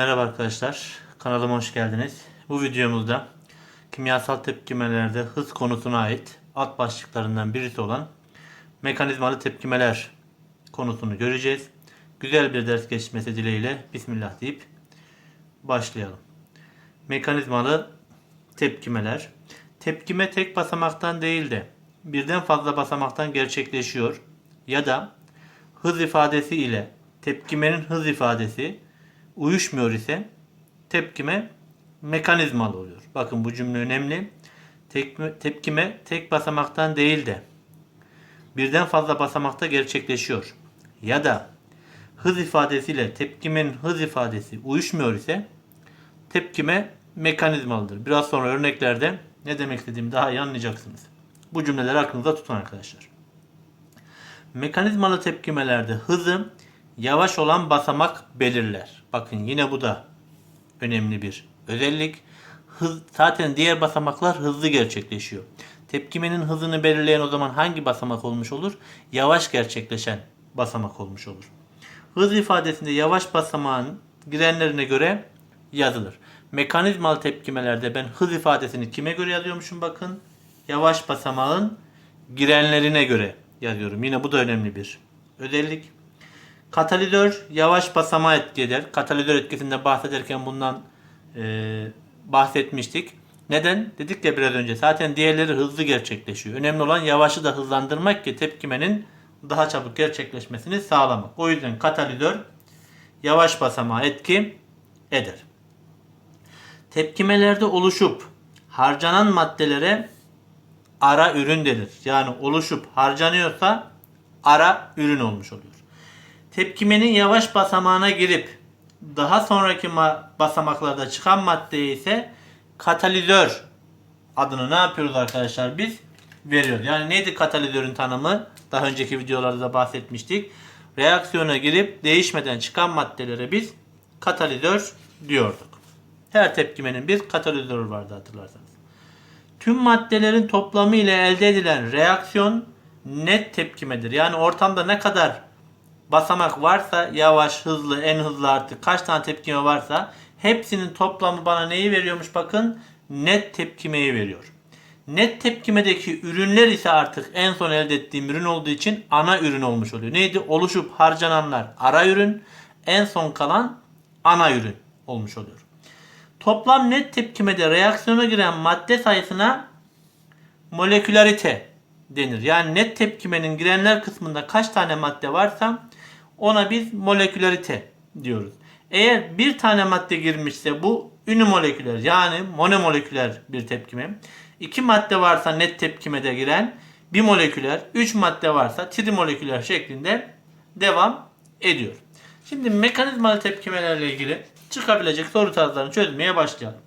Merhaba arkadaşlar, kanalıma hoş geldiniz. Bu videomuzda kimyasal tepkimelerde hız konusuna ait alt başlıklarından birisi olan mekanizmalı tepkimeler konusunu göreceğiz. Güzel bir ders geçmesi dileğiyle Bismillah deyip başlayalım. Mekanizmalı tepkimeler. Tepkime tek basamaktan değil de birden fazla basamaktan gerçekleşiyor ya da hız ifadesi ile tepkimenin hız ifadesi uyuşmuyor ise tepkime mekanizmalı oluyor. Bakın bu cümle önemli. Tekme, tepkime tek basamaktan değil de birden fazla basamakta gerçekleşiyor. Ya da hız ifadesiyle tepkimenin hız ifadesi uyuşmuyor ise tepkime mekanizmalıdır. Biraz sonra örneklerde ne demek istediğimi daha iyi anlayacaksınız. Bu cümleleri aklınızda tutun arkadaşlar. Mekanizmalı tepkimelerde hızı yavaş olan basamak belirler. Bakın yine bu da önemli bir özellik. Hız, zaten diğer basamaklar hızlı gerçekleşiyor. Tepkimenin hızını belirleyen o zaman hangi basamak olmuş olur? Yavaş gerçekleşen basamak olmuş olur. Hız ifadesinde yavaş basamağın girenlerine göre yazılır. Mekanizmalı tepkimelerde ben hız ifadesini kime göre yazıyormuşum bakın. Yavaş basamağın girenlerine göre yazıyorum. Yine bu da önemli bir özellik. Katalizör yavaş basamağa etki eder. Katalizör etkisinde bahsederken bundan e, bahsetmiştik. Neden? Dedik ya biraz önce zaten diğerleri hızlı gerçekleşiyor. Önemli olan yavaşı da hızlandırmak ki tepkimenin daha çabuk gerçekleşmesini sağlamak. O yüzden katalizör yavaş basamağa etki eder. Tepkimelerde oluşup harcanan maddelere ara ürün denir. Yani oluşup harcanıyorsa ara ürün olmuş oluyor. Tepkimenin yavaş basamağına girip daha sonraki ma- basamaklarda çıkan maddeye ise katalizör adını ne yapıyoruz arkadaşlar biz? Veriyoruz. Yani neydi katalizörün tanımı? Daha önceki videolarda da bahsetmiştik. Reaksiyona girip değişmeden çıkan maddelere biz katalizör diyorduk. Her tepkimenin bir katalizörü vardı hatırlarsanız. Tüm maddelerin toplamı ile elde edilen reaksiyon net tepkimedir. Yani ortamda ne kadar basamak varsa yavaş, hızlı, en hızlı artık kaç tane tepkime varsa hepsinin toplamı bana neyi veriyormuş bakın net tepkimeyi veriyor. Net tepkimedeki ürünler ise artık en son elde ettiğim ürün olduğu için ana ürün olmuş oluyor. Neydi? Oluşup harcananlar ara ürün, en son kalan ana ürün olmuş oluyor. Toplam net tepkimede reaksiyona giren madde sayısına molekülarite denir. Yani net tepkimenin girenler kısmında kaç tane madde varsa ona biz molekülarite diyoruz. Eğer bir tane madde girmişse bu ünimoleküler yani monomoleküler bir tepkime. İki madde varsa net tepkimede giren bir moleküler, üç madde varsa trimoleküler şeklinde devam ediyor. Şimdi mekanizmalı tepkimelerle ilgili çıkabilecek soru tarzlarını çözmeye başlayalım.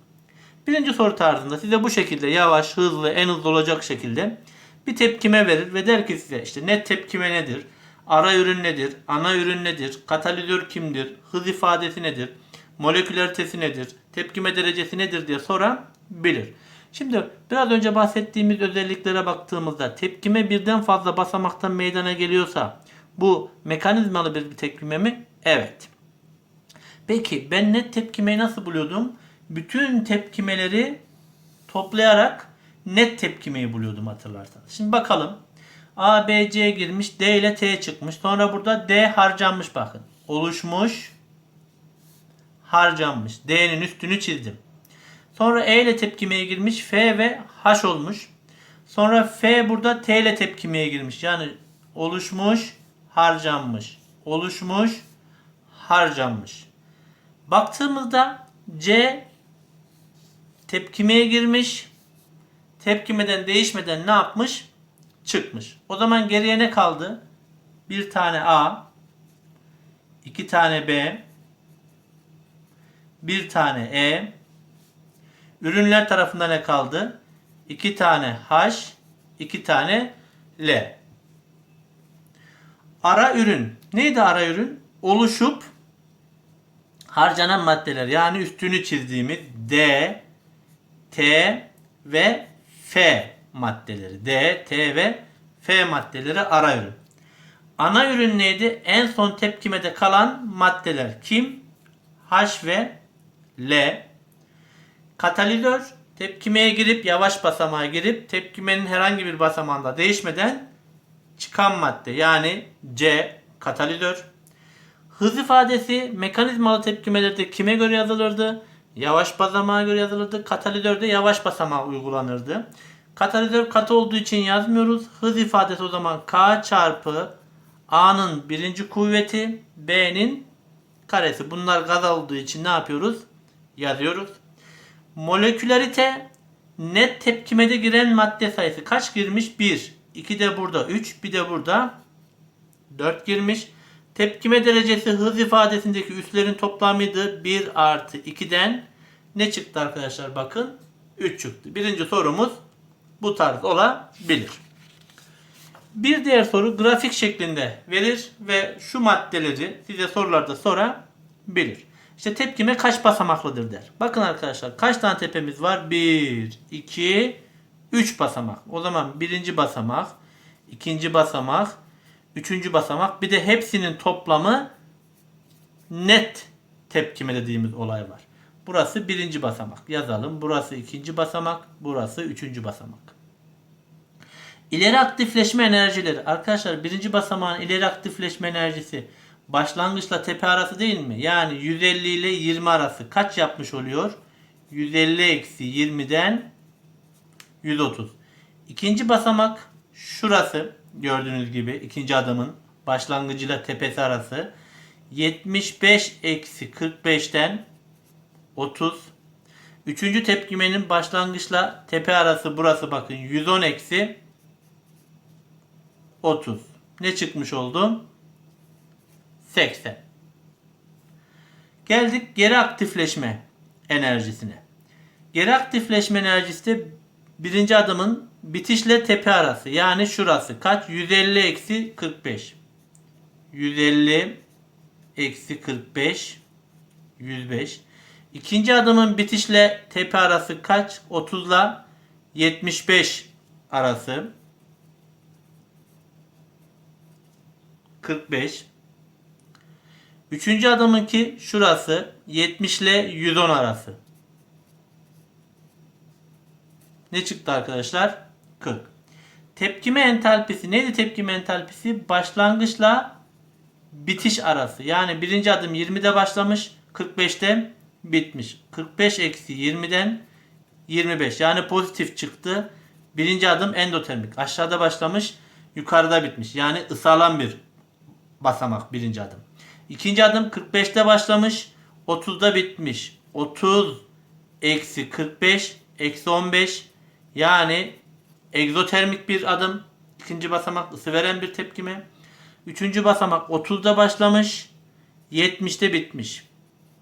Birinci soru tarzında size bu şekilde yavaş, hızlı, en hızlı olacak şekilde bir tepkime verir ve der ki size işte net tepkime nedir? Ara ürün nedir? Ana ürün nedir? Katalizör kimdir? Hız ifadesi nedir? Molekülaritesi nedir? Tepkime derecesi nedir diye sorabilir. Şimdi biraz önce bahsettiğimiz özelliklere baktığımızda tepkime birden fazla basamaktan meydana geliyorsa bu mekanizmalı bir tepkime mi? Evet. Peki ben net tepkimeyi nasıl buluyordum? Bütün tepkimeleri toplayarak net tepkimeyi buluyordum hatırlarsanız. Şimdi bakalım. A, B, C girmiş. D ile T çıkmış. Sonra burada D harcanmış bakın. Oluşmuş. Harcanmış. D'nin üstünü çizdim. Sonra E ile tepkimeye girmiş. F ve H olmuş. Sonra F burada T ile tepkimeye girmiş. Yani oluşmuş, harcanmış. Oluşmuş, harcanmış. Baktığımızda C tepkimeye girmiş. Tepkimeden değişmeden ne yapmış? Çıkmış. O zaman geriye ne kaldı? Bir tane A, iki tane B, bir tane E. Ürünler tarafında ne kaldı? İki tane H, iki tane L. Ara ürün. Neydi ara ürün? Oluşup harcanan maddeler yani üstünü çizdiğimiz D, T ve F maddeleri. D, T ve F maddeleri ara ürün. Ana ürün neydi? En son tepkimede kalan maddeler kim? H ve L. Katalizör tepkimeye girip yavaş basamağa girip tepkimenin herhangi bir basamağında değişmeden çıkan madde yani C katalizör. Hız ifadesi mekanizmalı tepkimelerde kime göre yazılırdı? Yavaş basamağa göre yazılırdı. Katalizörde yavaş basamağa uygulanırdı. Katalizör katı olduğu için yazmıyoruz. Hız ifadesi o zaman K çarpı A'nın birinci kuvveti B'nin karesi. Bunlar gaz olduğu için ne yapıyoruz? Yazıyoruz. Molekülerite net tepkimede giren madde sayısı kaç girmiş? 1. 2 de burada 3. Bir de burada 4 girmiş. Tepkime derecesi hız ifadesindeki üslerin toplamıydı. 1 artı 2'den ne çıktı arkadaşlar? Bakın 3 çıktı. Birinci sorumuz bu tarz olabilir. Bir diğer soru grafik şeklinde verir ve şu maddeleri size sorularda sorabilir. İşte tepkime kaç basamaklıdır der. Bakın arkadaşlar kaç tane tepemiz var? 1, 2, 3 basamak. O zaman birinci basamak, ikinci basamak, üçüncü basamak bir de hepsinin toplamı net tepkime dediğimiz olay var. Burası birinci basamak. Yazalım. Burası ikinci basamak. Burası üçüncü basamak. İleri aktifleşme enerjileri. Arkadaşlar birinci basamağın ileri aktifleşme enerjisi başlangıçla tepe arası değil mi? Yani 150 ile 20 arası kaç yapmış oluyor? 150 eksi 20'den 130. İkinci basamak şurası gördüğünüz gibi ikinci adımın başlangıcıyla tepesi arası 75 eksi 45'ten 30. Üçüncü tepkimenin başlangıçla tepe arası burası bakın 110 eksi 30. Ne çıkmış oldu? 80. Geldik geri aktifleşme enerjisine. Geri aktifleşme enerjisi de birinci adımın bitişle tepe arası. Yani şurası kaç? 150 eksi 45. 150 eksi 45 105. İkinci adımın bitişle tepe arası kaç? 30 ile 75 arası. 45. Üçüncü adımınki şurası 70 ile 110 arası. Ne çıktı arkadaşlar? 40. Tepkime entalpisi neydi tepkime entalpisi? Başlangıçla bitiş arası. Yani birinci adım 20'de başlamış 45'te bitmiş. 45 eksi 20'den 25 yani pozitif çıktı. Birinci adım endotermik. Aşağıda başlamış yukarıda bitmiş. Yani ısalan bir basamak birinci adım. İkinci adım 45'te başlamış 30'da bitmiş. 30 eksi 45 eksi 15 yani egzotermik bir adım. İkinci basamak ısı veren bir tepkime. Üçüncü basamak 30'da başlamış. 70'te bitmiş.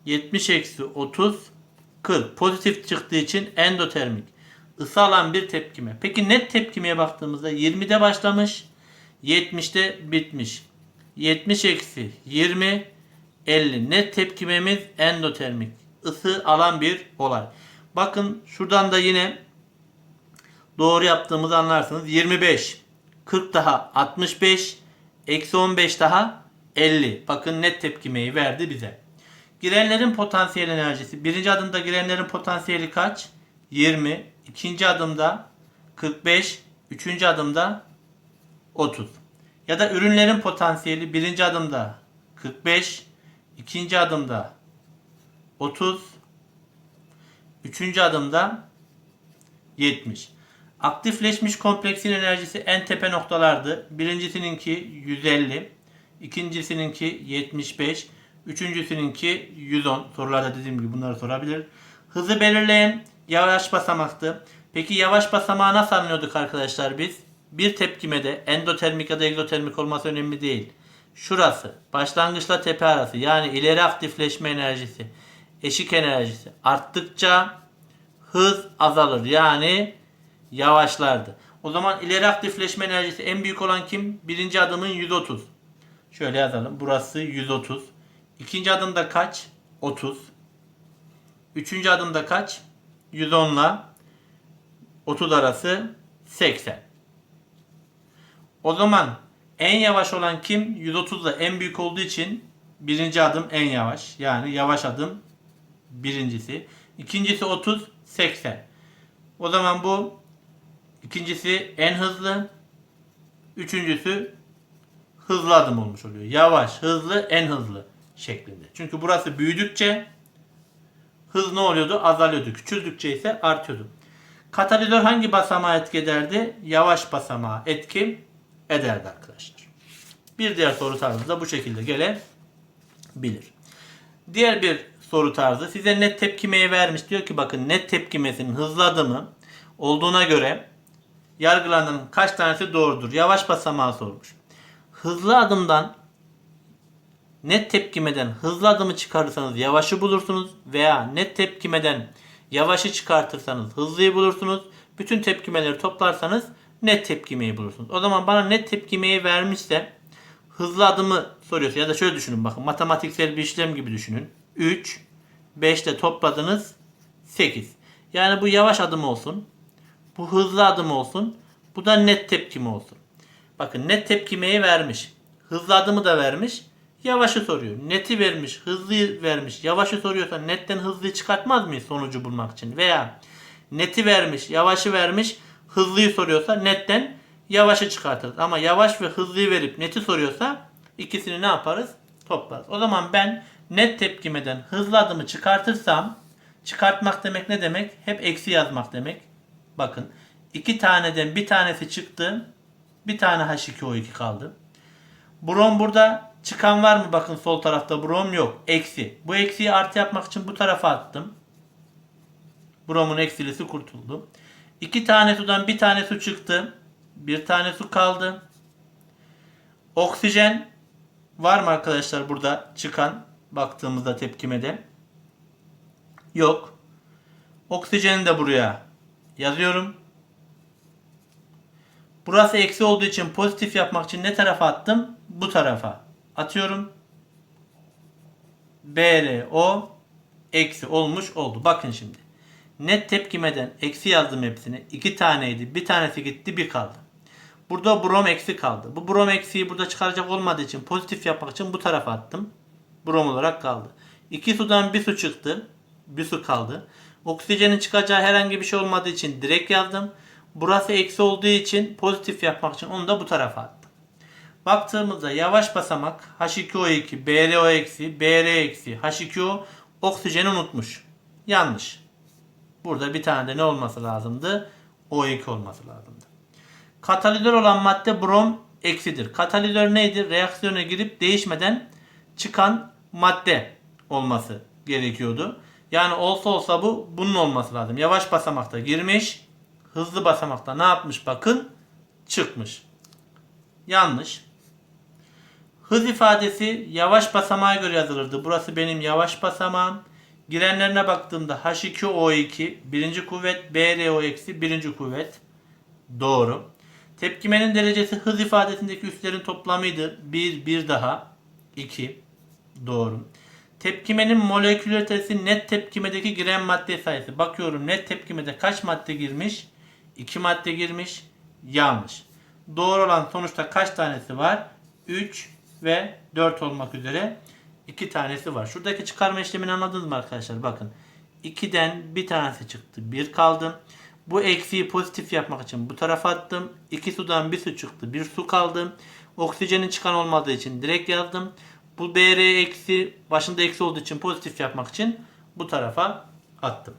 70 eksi 30 40. Pozitif çıktığı için endotermik. Isı alan bir tepkime. Peki net tepkimeye baktığımızda 20'de başlamış. 70'te bitmiş. 70 eksi 20 50. Net tepkimemiz endotermik. Isı alan bir olay. Bakın şuradan da yine doğru yaptığımızı anlarsınız. 25, 40 daha 65, eksi 15 daha 50. Bakın net tepkimeyi verdi bize. Girenlerin potansiyel enerjisi. Birinci adımda girenlerin potansiyeli kaç? 20. İkinci adımda 45. Üçüncü adımda 30. Ya da ürünlerin potansiyeli birinci adımda 45. ikinci adımda 30. Üçüncü adımda 70. Aktifleşmiş kompleksin enerjisi en tepe noktalardı. Birincisininki 150, ikincisininki 75, üçüncüsününki 110. Sorularda dediğim gibi bunları sorabilir. Hızı belirleyen yavaş basamaktı. Peki yavaş basamağı nasıl anlıyorduk arkadaşlar biz? Bir tepkimede endotermik ya da egzotermik olması önemli değil. Şurası başlangıçla tepe arası yani ileri aktifleşme enerjisi, eşik enerjisi arttıkça hız azalır. Yani yavaşlardı. O zaman ileri aktifleşme enerjisi en büyük olan kim? Birinci adımın 130. Şöyle yazalım. Burası 130. İkinci adımda kaç? 30. Üçüncü adımda kaç? 110 ile 30 arası 80. O zaman en yavaş olan kim? 130 ile en büyük olduğu için birinci adım en yavaş. Yani yavaş adım Birincisi. İkincisi 30, 80. O zaman bu ikincisi en hızlı. Üçüncüsü hızlı adım olmuş oluyor. Yavaş, hızlı, en hızlı şeklinde. Çünkü burası büyüdükçe hız ne oluyordu? Azalıyordu. Küçüldükçe ise artıyordu. Katalizör hangi basamağa etki ederdi? Yavaş basamağa etki ederdi arkadaşlar. Bir diğer soru tarzı da bu şekilde gelebilir. Diğer bir soru tarzı size net tepkimeyi vermiş. Diyor ki bakın net tepkimesinin hızlı adımı olduğuna göre yargılanan kaç tanesi doğrudur? Yavaş basamağı sormuş. Hızlı adımdan net tepkimeden hızlı adımı çıkarırsanız yavaşı bulursunuz veya net tepkimeden yavaşı çıkartırsanız hızlıyı bulursunuz. Bütün tepkimeleri toplarsanız net tepkimeyi bulursunuz. O zaman bana net tepkimeyi vermişse hızlı adımı soruyorsa ya da şöyle düşünün bakın matematiksel bir işlem gibi düşünün. 3 5 ile topladınız 8. Yani bu yavaş adım olsun. Bu hızlı adım olsun. Bu da net tepkime olsun. Bakın net tepkimeyi vermiş. Hızlı adımı da vermiş. Yavaşı soruyor. Neti vermiş, hızlıyı vermiş. Yavaşı soruyorsa netten hızlıyı çıkartmaz mıyız sonucu bulmak için? Veya neti vermiş, yavaşı vermiş, hızlıyı soruyorsa netten yavaşı çıkartırız. Ama yavaş ve hızlıyı verip neti soruyorsa ikisini ne yaparız? Toplarız. O zaman ben net tepkimeden hızlı adımı çıkartırsam çıkartmak demek ne demek? Hep eksi yazmak demek. Bakın iki taneden bir tanesi çıktı. Bir tane H2O2 kaldı. Brom burada çıkan var mı? Bakın sol tarafta brom yok. Eksi. Bu eksiyi artı yapmak için bu tarafa attım. Bromun eksilisi kurtuldu. İki tane sudan bir tane su çıktı. Bir tane su kaldı. Oksijen var mı arkadaşlar burada çıkan baktığımızda tepkimede? Yok. Oksijeni de buraya yazıyorum. Burası eksi olduğu için pozitif yapmak için ne tarafa attım? Bu tarafa. Atıyorum. BRO eksi olmuş oldu. Bakın şimdi. Net tepkimeden eksi yazdım hepsini. İki taneydi. Bir tanesi gitti bir kaldı. Burada brom eksi kaldı. Bu brom eksiği burada çıkaracak olmadığı için pozitif yapmak için bu tarafa attım. Brom olarak kaldı. İki sudan bir su çıktı. Bir su kaldı. Oksijenin çıkacağı herhangi bir şey olmadığı için direkt yazdım. Burası eksi olduğu için pozitif yapmak için onu da bu tarafa attım. Baktığımızda yavaş basamak H2O2, BRO BR eksi, H2O oksijeni unutmuş. Yanlış. Burada bir tane de ne olması lazımdı? O2 olması lazımdı. Katalizör olan madde brom eksidir. Katalizör neydi? Reaksiyona girip değişmeden çıkan madde olması gerekiyordu. Yani olsa olsa bu bunun olması lazım. Yavaş basamakta girmiş. Hızlı basamakta ne yapmış bakın? Çıkmış. Yanlış. Hız ifadesi yavaş basamağa göre yazılırdı. Burası benim yavaş basamağım. Girenlerine baktığımda H2O2 birinci kuvvet, BRO birinci kuvvet. Doğru. Tepkimenin derecesi hız ifadesindeki üslerin toplamıydı. 1, 1 daha. 2. Doğru. Tepkimenin molekülaritesi net tepkimedeki giren madde sayısı. Bakıyorum net tepkimede kaç madde girmiş? 2 madde girmiş. Yanlış. Doğru olan sonuçta kaç tanesi var? 3 ve 4 olmak üzere 2 tanesi var. Şuradaki çıkarma işlemini anladınız mı arkadaşlar? Bakın. 2'den bir tanesi çıktı. 1 kaldı. Bu eksiği pozitif yapmak için bu tarafa attım. 2 sudan bir su çıktı. Bir su kaldı. Oksijenin çıkan olmadığı için direkt yazdım. Bu BR eksi başında eksi olduğu için pozitif yapmak için bu tarafa attım.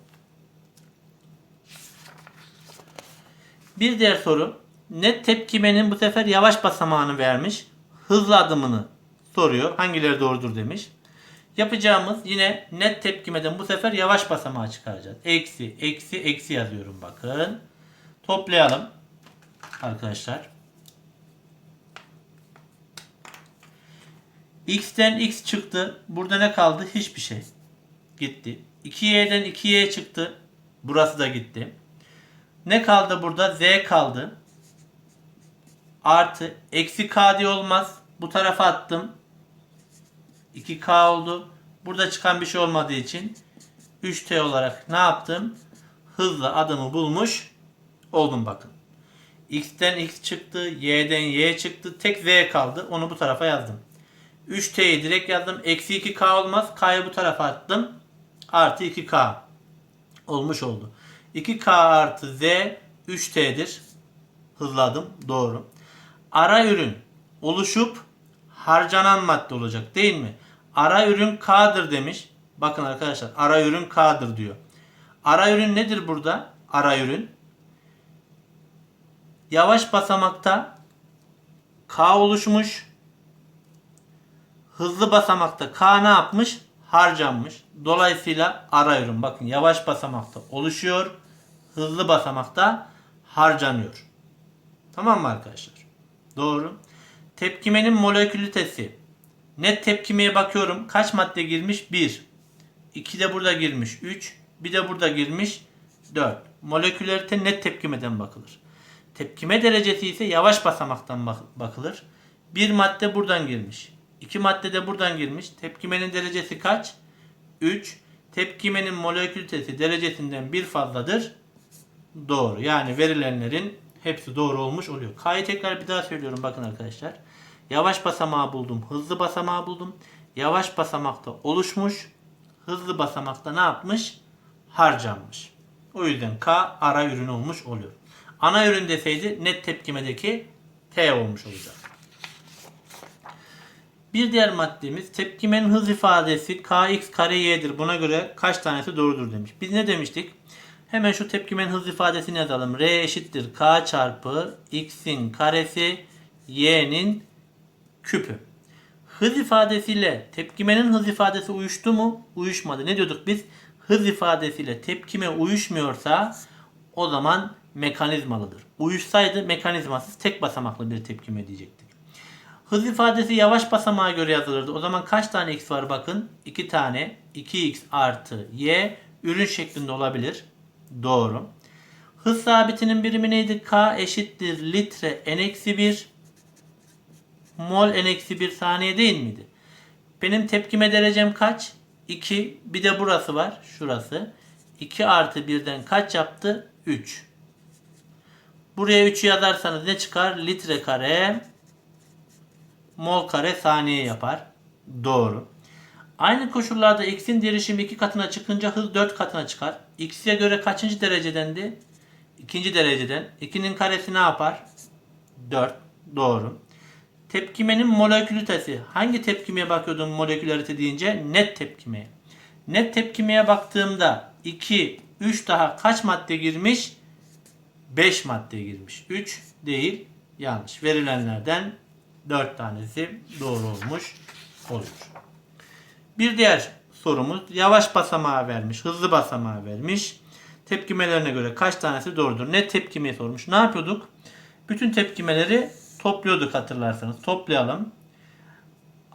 Bir diğer soru. Net tepkimenin bu sefer yavaş basamağını vermiş. Hızlı adımını soruyor. Hangileri doğrudur demiş. Yapacağımız yine net tepkimeden bu sefer yavaş basamağı çıkaracağız. Eksi, eksi, eksi yazıyorum bakın. Toplayalım arkadaşlar. X'ten X çıktı. Burada ne kaldı? Hiçbir şey. Gitti. 2Y'den 2Y çıktı. Burası da gitti. Ne kaldı burada? Z kaldı. Artı. Eksi K diye olmaz. Bu tarafa attım. 2K oldu. Burada çıkan bir şey olmadığı için 3T olarak ne yaptım? Hızla adımı bulmuş oldum bakın. X'ten X çıktı. Y'den Y çıktı. Tek Z kaldı. Onu bu tarafa yazdım. 3T'yi direkt yazdım. Eksi 2K olmaz. K'yı bu tarafa attım. artı 2K olmuş oldu. 2K artı Z 3T'dir. Hızladım. Doğru. Ara ürün oluşup harcanan madde olacak değil mi? Ara ürün K'dır demiş. Bakın arkadaşlar ara ürün K'dır diyor. Ara ürün nedir burada? Ara ürün. Yavaş basamakta K oluşmuş. Hızlı basamakta K ne yapmış? Harcanmış. Dolayısıyla ara ürün bakın yavaş basamakta oluşuyor. Hızlı basamakta harcanıyor. Tamam mı arkadaşlar? Doğru. Tepkimenin molekülitesi. Net tepkimeye bakıyorum. Kaç madde girmiş? 1. 2 de burada girmiş. 3. Bir de burada girmiş. 4. Molekülerite net tepkimeden bakılır. Tepkime derecesi ise yavaş basamaktan bak- bakılır. Bir madde buradan girmiş. İki madde de buradan girmiş. Tepkimenin derecesi kaç? 3. Tepkimenin molekülitesi derecesinden bir fazladır. Doğru. Yani verilenlerin hepsi doğru olmuş oluyor. K'yı tekrar bir daha söylüyorum bakın arkadaşlar. Yavaş basamağı buldum. Hızlı basamağı buldum. Yavaş basamakta oluşmuş. Hızlı basamakta ne yapmış? Harcanmış. O yüzden K ara ürün olmuş oluyor. Ana ürün deseydi net tepkimedeki T olmuş olacak. Bir diğer maddemiz tepkimenin hız ifadesi kx kare y'dir. Buna göre kaç tanesi doğrudur demiş. Biz ne demiştik? Hemen şu tepkimenin hız ifadesini yazalım. R eşittir k çarpı x'in karesi y'nin küpü. Hız ifadesiyle tepkimenin hız ifadesi uyuştu mu? Uyuşmadı. Ne diyorduk biz? Hız ifadesiyle tepkime uyuşmuyorsa o zaman mekanizmalıdır. Uyuşsaydı mekanizmasız tek basamaklı bir tepkime diyecektik. Hız ifadesi yavaş basamağa göre yazılırdı. O zaman kaç tane x var bakın? 2 tane. 2x artı y ürün şeklinde olabilir. Doğru. Hız sabitinin birimi neydi? K eşittir litre n-1 mol n-1 saniye değil miydi? Benim tepkime derecem kaç? 2. Bir de burası var. Şurası. 2 artı 1'den kaç yaptı? 3. Buraya 3'ü yazarsanız ne çıkar? Litre kare mol kare saniye yapar. Doğru. Aynı koşullarda x'in derişimi 2 katına çıkınca hız 4 katına çıkar. x'e göre kaçıncı derecedendi? İkinci dereceden. 2'nin karesi ne yapar? 4. Doğru. Tepkimenin molekülitesi. Hangi tepkimeye bakıyordum molekülarite deyince? Net tepkimeye. Net tepkimeye baktığımda 2, 3 daha kaç madde girmiş? 5 madde girmiş. 3 değil yanlış. Verilenlerden 4 tanesi doğru olmuş oluyor. Bir diğer sorumuz yavaş basamağı vermiş, hızlı basamağı vermiş. Tepkimelerine göre kaç tanesi doğrudur? Ne tepkimeyi sormuş. Ne yapıyorduk? Bütün tepkimeleri topluyorduk hatırlarsanız. Toplayalım.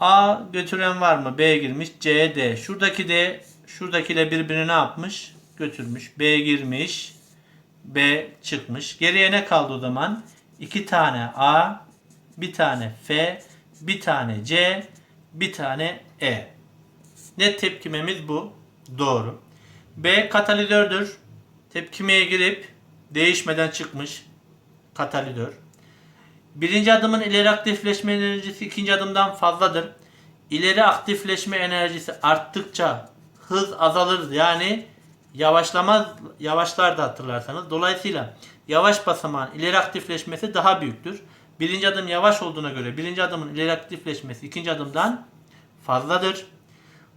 A götüren var mı? B girmiş. C, D. Şuradaki D şuradakiyle birbirini ne yapmış? Götürmüş. B girmiş. B çıkmış. Geriye ne kaldı o zaman? 2 tane A, bir tane F, bir tane C, bir tane E. Net tepkimemiz bu. Doğru. B katalizördür. Tepkimeye girip değişmeden çıkmış. Katalizör. Birinci adımın ileri aktifleşme enerjisi ikinci adımdan fazladır. İleri aktifleşme enerjisi arttıkça hız azalır. Yani yavaşlamaz, yavaşlar da hatırlarsanız. Dolayısıyla yavaş basamağın ileri aktifleşmesi daha büyüktür. Birinci adım yavaş olduğuna göre birinci adımın ileri aktifleşmesi ikinci adımdan fazladır.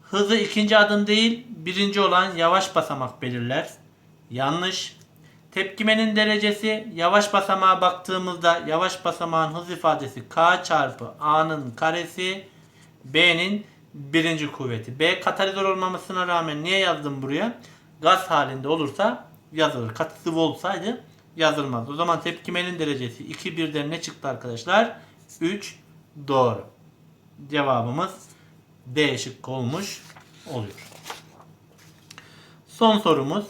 Hızı ikinci adım değil birinci olan yavaş basamak belirler. Yanlış. Tepkimenin derecesi yavaş basamağa baktığımızda yavaş basamağın hız ifadesi K çarpı A'nın karesi B'nin birinci kuvveti. B katalizör olmamasına rağmen niye yazdım buraya? Gaz halinde olursa yazılır. Katı sıvı olsaydı yazılmaz. O zaman tepkimenin derecesi 2 birden ne çıktı arkadaşlar? 3 doğru. Cevabımız D şıkkı olmuş oluyor. Son sorumuz.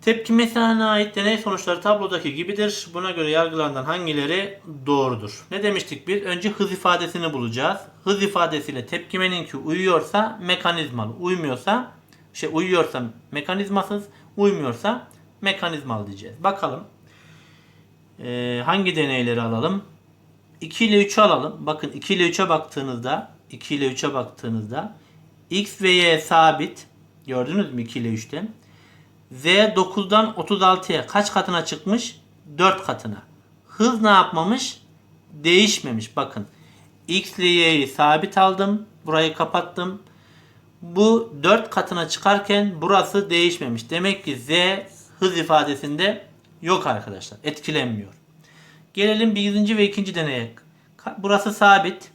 Tepkimesine ait deney sonuçları tablodaki gibidir. Buna göre yargılarından hangileri doğrudur? Ne demiştik bir? Önce hız ifadesini bulacağız. Hız ifadesiyle tepkimeninki uyuyorsa mekanizmalı, uymuyorsa şey uyuyorsa mekanizmasız, uymuyorsa mekanizmalı diyeceğiz. Bakalım. Ee, hangi deneyleri alalım? 2 ile 3'ü alalım. Bakın 2 ile 3'e baktığınızda 2 ile 3'e baktığınızda x ve y sabit Gördünüz mü 2 ile 3'te? Z 9'dan 36'ya kaç katına çıkmış? 4 katına. Hız ne yapmamış? Değişmemiş. Bakın. X ile Y'yi sabit aldım. Burayı kapattım. Bu 4 katına çıkarken burası değişmemiş. Demek ki Z hız ifadesinde yok arkadaşlar. Etkilenmiyor. Gelelim birinci ve ikinci deneye. Burası sabit.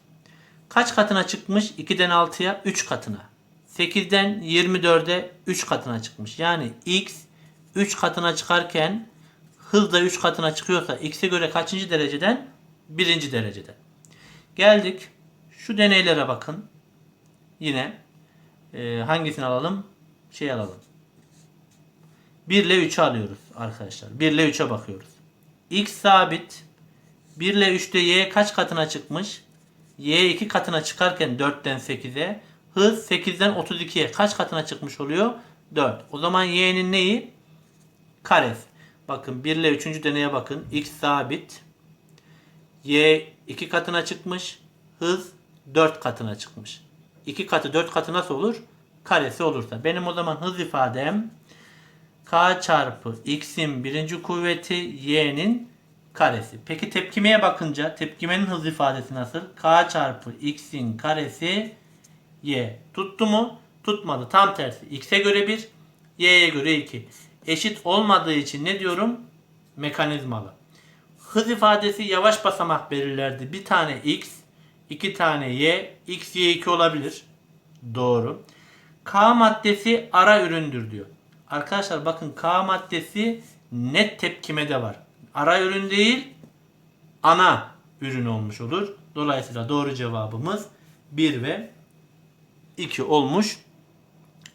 Kaç katına çıkmış? 2'den 6'ya 3 katına. 8'den 24'e 3 katına çıkmış. Yani x 3 katına çıkarken hız da 3 katına çıkıyorsa x'e göre kaçıncı dereceden? Birinci dereceden. Geldik. Şu deneylere bakın. Yine e, hangisini alalım? Şey alalım. 1 ile 3'ü alıyoruz arkadaşlar. 1 ile 3'e bakıyoruz. X sabit. 1 ile 3'te y kaç katına çıkmış? Y 2 katına çıkarken 4'ten 8'e hız 8'den 32'ye kaç katına çıkmış oluyor? 4. O zaman y'nin neyi? Karesi. Bakın 1 ile 3. deneye bakın. X sabit. Y 2 katına çıkmış. Hız 4 katına çıkmış. 2 katı 4 katı nasıl olur? Karesi olursa. Benim o zaman hız ifadem k çarpı x'in birinci kuvveti y'nin karesi. Peki tepkimeye bakınca tepkimenin hız ifadesi nasıl? k çarpı x'in karesi y. Tuttu mu? Tutmadı. Tam tersi. x'e göre 1, y'ye göre 2. Eşit olmadığı için ne diyorum? Mekanizmalı. Hız ifadesi yavaş basamak belirlerdi. Bir tane x, iki tane y, x, y 2 olabilir. Doğru. K maddesi ara üründür diyor. Arkadaşlar bakın K maddesi net tepkimede var. Ara ürün değil, ana ürün olmuş olur. Dolayısıyla doğru cevabımız 1 ve 2 olmuş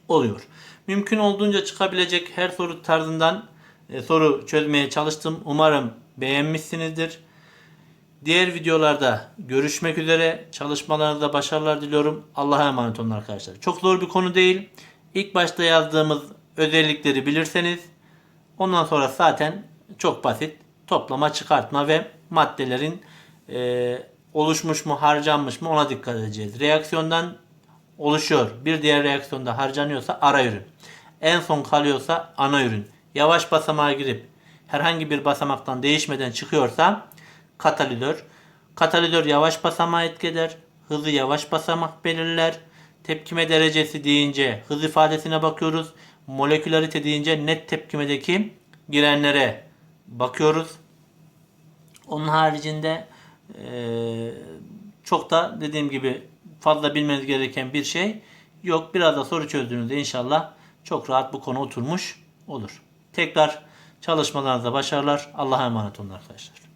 oluyor. Mümkün olduğunca çıkabilecek her soru tarzından e, soru çözmeye çalıştım. Umarım beğenmişsinizdir. Diğer videolarda görüşmek üzere. Çalışmalarınızda başarılar diliyorum. Allah'a emanet olun arkadaşlar. Çok zor bir konu değil. İlk başta yazdığımız özellikleri bilirseniz ondan sonra zaten çok basit toplama, çıkartma ve maddelerin e, oluşmuş mu, harcanmış mı ona dikkat edeceğiz. Reaksiyondan oluşuyor. Bir diğer reaksiyonda harcanıyorsa ara ürün. En son kalıyorsa ana ürün. Yavaş basamağa girip herhangi bir basamaktan değişmeden çıkıyorsa katalidör. Katalidör yavaş basamağa etki eder. Hızı yavaş basamak belirler. Tepkime derecesi deyince hız ifadesine bakıyoruz. Molekülarite deyince net tepkimedeki girenlere bakıyoruz. Onun haricinde çok da dediğim gibi fazla bilmeniz gereken bir şey yok. Biraz da soru çözdüğünüzde inşallah çok rahat bu konu oturmuş olur. Tekrar çalışmalarınızda başarılar. Allah'a emanet olun arkadaşlar.